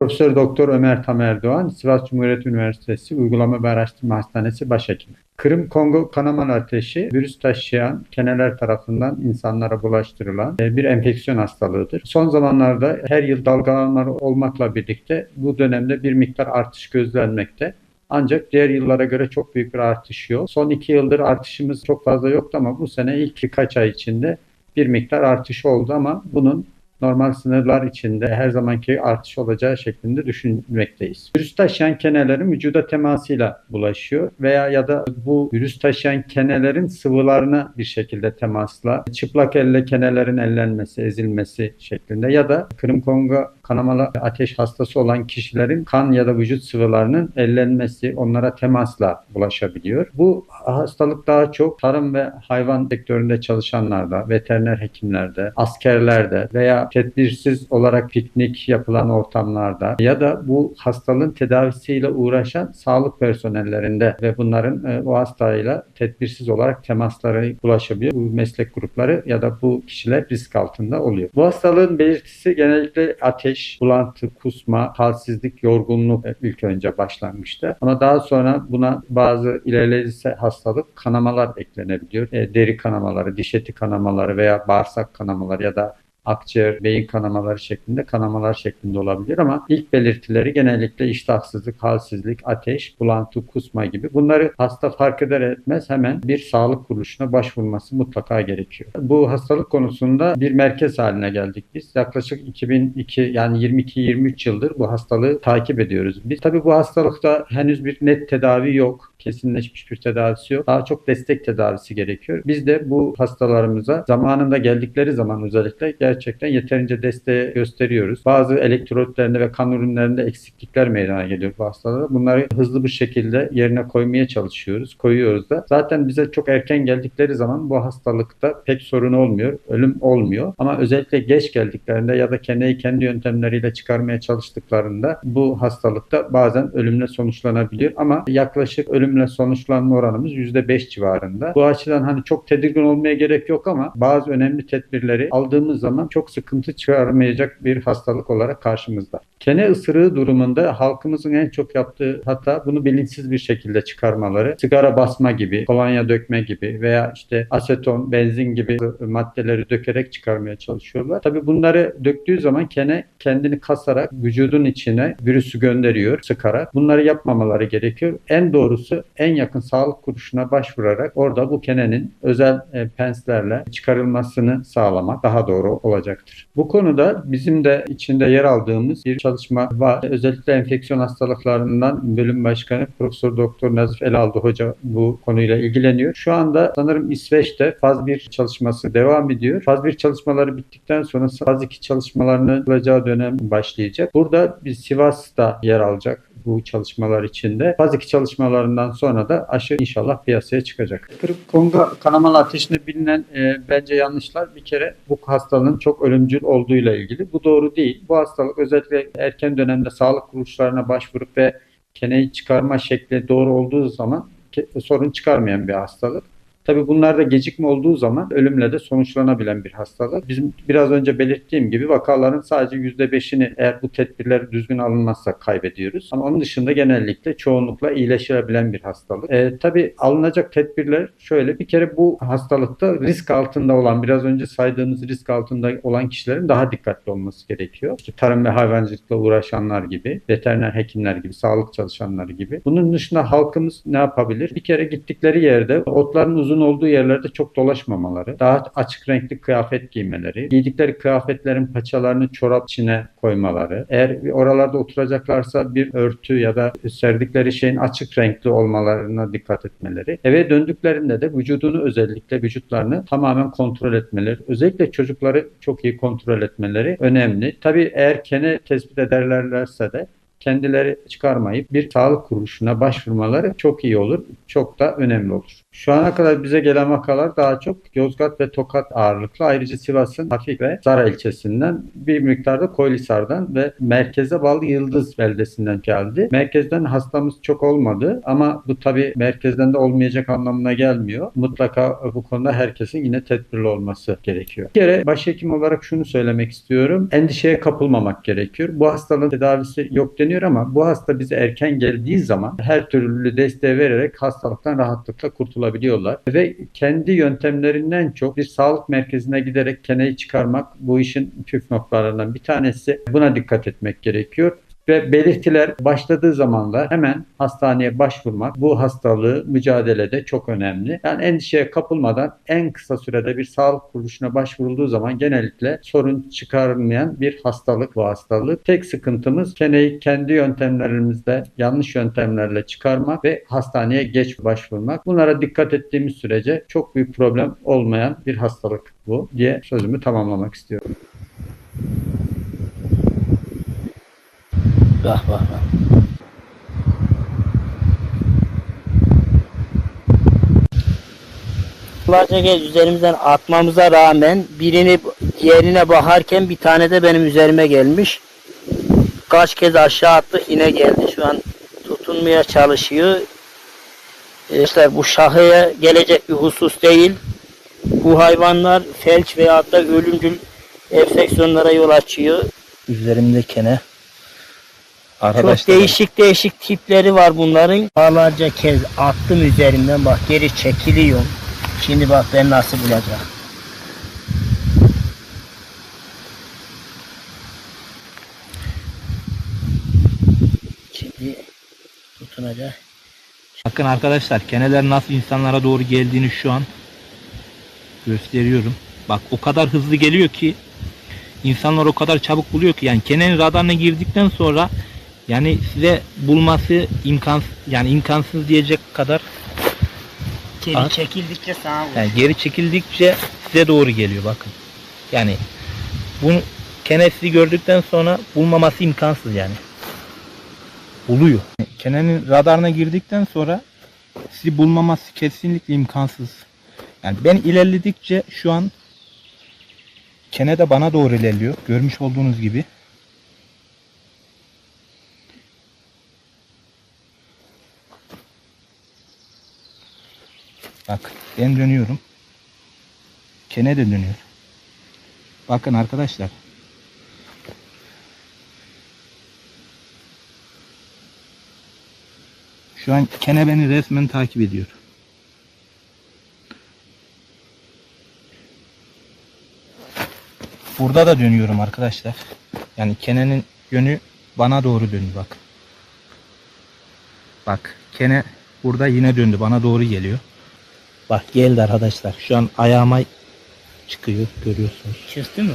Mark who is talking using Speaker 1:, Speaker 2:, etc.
Speaker 1: Profesör Doktor Ömer Tam Erdoğan, Sivas Cumhuriyet Üniversitesi Uygulama ve Araştırma Hastanesi Başhekimi. Kırım Kongo kanaman ateşi virüs taşıyan keneler tarafından insanlara bulaştırılan e, bir enfeksiyon hastalığıdır. Son zamanlarda her yıl dalgalanmalar olmakla birlikte bu dönemde bir miktar artış gözlenmekte. Ancak diğer yıllara göre çok büyük bir artış yok. Son iki yıldır artışımız çok fazla yoktu ama bu sene ilk birkaç ay içinde bir miktar artış oldu ama bunun normal sınırlar içinde her zamanki artış olacağı şeklinde düşünmekteyiz. Virüs taşıyan kenelerin vücuda temasıyla bulaşıyor veya ya da bu virüs taşıyan kenelerin sıvılarına bir şekilde temasla çıplak elle kenelerin ellenmesi, ezilmesi şeklinde ya da Kırım Kongo kanamalı ateş hastası olan kişilerin kan ya da vücut sıvılarının ellenmesi, onlara temasla bulaşabiliyor. Bu hastalık daha çok tarım ve hayvan sektöründe çalışanlarda, veteriner hekimlerde, askerlerde veya tedbirsiz olarak piknik yapılan ortamlarda ya da bu hastalığın tedavisiyle uğraşan sağlık personellerinde ve bunların e, o hastayla tedbirsiz olarak temasları bulaşabiliyor. Bu meslek grupları ya da bu kişiler risk altında oluyor. Bu hastalığın belirtisi genellikle ateş, bulantı, kusma, halsizlik, yorgunluk ilk önce başlanmıştı. Ama daha sonra buna bazı ilerlediyse hastalık kanamalar eklenebiliyor. E, deri kanamaları, diş eti kanamaları veya bağırsak kanamaları ya da akciğer, beyin kanamaları şeklinde kanamalar şeklinde olabilir ama ilk belirtileri genellikle iştahsızlık, halsizlik, ateş, bulantı, kusma gibi. Bunları hasta fark eder etmez hemen bir sağlık kuruluşuna başvurması mutlaka gerekiyor. Bu hastalık konusunda bir merkez haline geldik biz. Yaklaşık 2002 yani 22-23 yıldır bu hastalığı takip ediyoruz. Biz tabii bu hastalıkta henüz bir net tedavi yok kesinleşmiş bir tedavisi yok. Daha çok destek tedavisi gerekiyor. Biz de bu hastalarımıza zamanında geldikleri zaman özellikle gerçekten yeterince desteği gösteriyoruz. Bazı elektrotlerinde ve kan ürünlerinde eksiklikler meydana geliyor bu hastalara. Bunları hızlı bir şekilde yerine koymaya çalışıyoruz. Koyuyoruz da. Zaten bize çok erken geldikleri zaman bu hastalıkta pek sorun olmuyor. Ölüm olmuyor. Ama özellikle geç geldiklerinde ya da kendi kendi yöntemleriyle çıkarmaya çalıştıklarında bu hastalıkta bazen ölümle sonuçlanabiliyor. Ama yaklaşık ölüm ölümle sonuçlanma oranımız %5 civarında. Bu açıdan hani çok tedirgin olmaya gerek yok ama bazı önemli tedbirleri aldığımız zaman çok sıkıntı çıkarmayacak bir hastalık olarak karşımızda. Kene ısırığı durumunda halkımızın en çok yaptığı hata bunu bilinçsiz bir şekilde çıkarmaları. Sigara basma gibi, kolonya dökme gibi veya işte aseton, benzin gibi maddeleri dökerek çıkarmaya çalışıyorlar. Tabii bunları döktüğü zaman kene kendini kasarak vücudun içine virüsü gönderiyor sıkarak. Bunları yapmamaları gerekiyor. En doğrusu en yakın sağlık kuruluşuna başvurarak orada bu kenenin özel e, penslerle çıkarılmasını sağlamak daha doğru olacaktır. Bu konuda bizim de içinde yer aldığımız bir çalışma var. Özellikle enfeksiyon hastalıklarından bölüm başkanı Profesör Doktor Nazif Elaldı Hoca bu konuyla ilgileniyor. Şu anda sanırım İsveç'te faz 1 çalışması devam ediyor. Faz 1 çalışmaları bittikten sonra faz 2 çalışmalarını yapılacağı dönem başlayacak. Burada bir Sivas'ta yer alacak bu çalışmalar içinde. Faz 2 çalışmalarından sonra da aşı inşallah piyasaya çıkacak. Kırık Kongo kanamalı ateşinde bilinen e, bence yanlışlar bir kere bu hastalığın çok ölümcül olduğuyla ilgili. Bu doğru değil. Bu hastalık özellikle erken dönemde sağlık kuruluşlarına başvurup ve keneyi çıkarma şekli doğru olduğu zaman sorun çıkarmayan bir hastalık. Tabi bunlarda gecikme olduğu zaman ölümle de sonuçlanabilen bir hastalık. Bizim biraz önce belirttiğim gibi vakaların sadece %5'ini eğer bu tedbirler düzgün alınmazsa kaybediyoruz. Ama onun dışında genellikle çoğunlukla iyileşebilen bir hastalık. E, tabii alınacak tedbirler şöyle bir kere bu hastalıkta risk altında olan biraz önce saydığımız risk altında olan kişilerin daha dikkatli olması gerekiyor. İşte tarım ve hayvancılıkla uğraşanlar gibi, veteriner hekimler gibi, sağlık çalışanları gibi. Bunun dışında halkımız ne yapabilir? Bir kere gittikleri yerde otların uzun uzun olduğu yerlerde çok dolaşmamaları, daha açık renkli kıyafet giymeleri, giydikleri kıyafetlerin paçalarını çorap içine koymaları, eğer oralarda oturacaklarsa bir örtü ya da serdikleri şeyin açık renkli olmalarına dikkat etmeleri, eve döndüklerinde de vücudunu özellikle vücutlarını tamamen kontrol etmeleri, özellikle çocukları çok iyi kontrol etmeleri önemli. Tabii eğer kene tespit ederlerse de kendileri çıkarmayıp bir sağlık kuruluşuna başvurmaları çok iyi olur. Çok da önemli olur. Şu ana kadar bize gelen vakalar daha çok Yozgat ve Tokat ağırlıklı. Ayrıca Sivas'ın Hafif ve Zara ilçesinden bir miktarda Koylisar'dan ve merkeze bağlı Yıldız beldesinden geldi. Merkezden hastamız çok olmadı ama bu tabi merkezden de olmayacak anlamına gelmiyor. Mutlaka bu konuda herkesin yine tedbirli olması gerekiyor. Bir kere başhekim olarak şunu söylemek istiyorum. Endişeye kapılmamak gerekiyor. Bu hastalığın tedavisi yok deniyor ama bu hasta bize erken geldiği zaman her türlü desteği vererek hastalıktan rahatlıkla kurtulabiliyorlar. Ve kendi yöntemlerinden çok bir sağlık merkezine giderek keneyi çıkarmak bu işin püf noktalarından bir tanesi. Buna dikkat etmek gerekiyor ve belirtiler başladığı zaman da hemen hastaneye başvurmak bu hastalığı mücadelede çok önemli. Yani endişeye kapılmadan en kısa sürede bir sağlık kuruluşuna başvurulduğu zaman genellikle sorun çıkarmayan bir hastalık bu hastalık. Tek sıkıntımız keneyi kendi yöntemlerimizde yanlış yöntemlerle çıkarmak ve hastaneye geç başvurmak. Bunlara dikkat ettiğimiz sürece çok büyük problem olmayan bir hastalık bu diye sözümü tamamlamak istiyorum.
Speaker 2: Bak bak bak. Yıllarca kez üzerimizden atmamıza rağmen birini diğerine bakarken bir tane de benim üzerime gelmiş. Kaç kez aşağı attık yine geldi. Şu an tutunmaya çalışıyor. İşte bu şahıya gelecek bir husus değil. Bu hayvanlar felç veya da ölümcül enfeksiyonlara yol açıyor. Üzerimde kene. Çok değişik değişik tipleri var bunların. Defalarca kez attım üzerimden bak geri çekiliyor. Şimdi bak ben nasıl bulacak. Şimdi tutunacak.
Speaker 3: Bakın arkadaşlar keneler nasıl insanlara doğru geldiğini şu an gösteriyorum. Bak o kadar hızlı geliyor ki insanlar o kadar çabuk buluyor ki yani kenenin radarına girdikten sonra yani size bulması imkansız yani imkansız diyecek kadar
Speaker 2: Geri
Speaker 3: At.
Speaker 2: çekildikçe sağa vur.
Speaker 3: yani geri çekildikçe size doğru geliyor bakın. Yani bunu kene sizi gördükten sonra bulmaması imkansız yani. Buluyor. Kenenin radarına girdikten sonra sizi bulmaması kesinlikle imkansız. Yani ben ilerledikçe şu an kene de bana doğru ilerliyor. Görmüş olduğunuz gibi. Bak ben dönüyorum. Kene de dönüyor. Bakın arkadaşlar. Şu an Kene beni resmen takip ediyor. Burada da dönüyorum arkadaşlar. Yani Kene'nin yönü bana doğru döndü bak. Bak Kene burada yine döndü bana doğru geliyor. Bak geldi arkadaşlar. Şu an ayağıma çıkıyor görüyorsunuz.
Speaker 2: Çıktı mı?